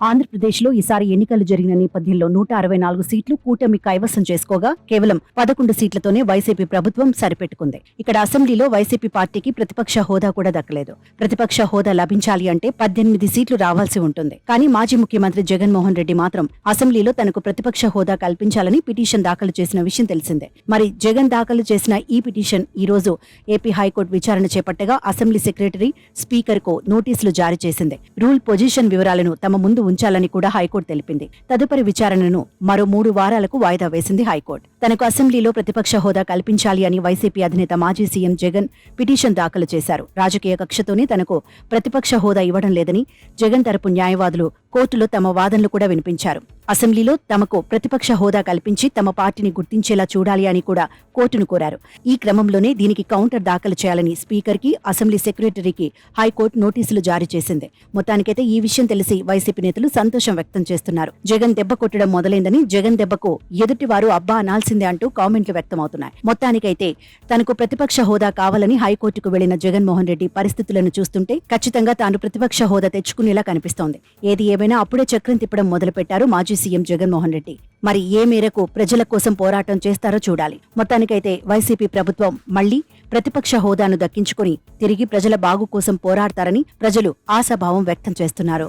ఆంధ్రప్రదేశ్లో ఈసారి ఎన్నికలు జరిగిన నేపథ్యంలో నూట అరవై నాలుగు సీట్లు కూటమి కైవసం చేసుకోగా కేవలం పదకొండు సీట్లతోనే వైసీపీ ప్రభుత్వం సరిపెట్టుకుంది. ఇక్కడ అసెంబ్లీలో వైసీపీ పార్టీకి ప్రతిపక్ష హోదా కూడా దక్కలేదు. ప్రతిపక్ష హోదా లభించాలి అంటే పద్దెనిమిది సీట్లు రావాల్సి ఉంటుంది. కానీ మాజీ ముఖ్యమంత్రి జగన్మోహన్ రెడ్డి మాత్రం అసెంబ్లీలో తనకు ప్రతిపక్ష హోదా కల్పించాలని పిటిషన్ దాఖలు చేసిన విషయం తెలిసిందే. మరి జగన్ దాఖలు చేసిన ఈ పిటిషన్ ఈ రోజు ఏపీ హైకోర్టు విచారణ చేపట్టగా అసెంబ్లీ సెక్రటరీ స్పీకర్కు నోటీసులు జారీ చేసింది. రూల్ పొజిషన్ వివరాలను తమ ముందు ఉంచాలని కూడా హైకోర్టు తెలిపింది. తదుపరి విచారణను మరో మూడు వారాలకు వాయిదా వేసింది హైకోర్టు. తనకు అసెంబ్లీలో ప్రతిపక్ష హోదా కల్పించాలి అని వైసీపీ అధినేత మాజీ సీఎం జగన్ పిటిషన్ దాఖలు చేశారు. రాజకీయ కక్షతోనే తనకు ప్రతిపక్ష హోదా ఇవ్వడం లేదని జగన్ తరపు న్యాయవాదులు కోర్టులో తమ వాదనలు కూడా వినిపించారు. అసెంబ్లీలో తమకు ప్రతిపక్ష హోదా కల్పించి తమ పార్టీని గుర్తించేలా చూడాలి అని కూడా కోర్టును కోరారు. ఈ క్రమంలోనే దీనికి కౌంటర్ దాఖలు చేయాలని స్పీకర్కి అసెంబ్లీ సెక్రటరీకి హైకోర్టు నోటీసులు జారీ చేసింది. మొత్తానికైతే ఈ విషయం తెలిసి వైసీపీ నేతలు సంతోషం వ్యక్తం చేస్తున్నారు. జగన్ దెబ్బ కొట్టడం మొదలైందని జగన్ దెబ్బకు ఎదుటివారు అబ్బా అనాల్సిందే అంటూ కామెంట్లు వ్యక్తమవుతున్నాయి. మొత్తానికైతే తనకు ప్రతిపక్ష హోదా కావాలని హైకోర్టుకు వెళ్ళిన జగన్మోహన్ రెడ్డి పరిస్థితులను చూస్తుంటే ఖచ్చితంగా తాను ప్రతిపక్ష హోదా తెచ్చుకునేలా కనిపిస్తోంది. ఏది ఏమైనా అప్పుడే చక్రం తిప్పడం మొదలుపెట్టారు మాజీ సీఎం జగన్మోహన్ రెడ్డి. మరి ఏ మేరకు ప్రజల కోసం పోరాటం చేస్తారో చూడాలి. మొత్తానికైతే వైసీపీ ప్రభుత్వం మళ్ళీ ప్రతిపక్ష హోదాను దక్కించుకుని తిరిగి ప్రజల బాగు కోసం పోరాడతారని ప్రజలు ఆశాభావం వ్యక్తం చేస్తున్నారు.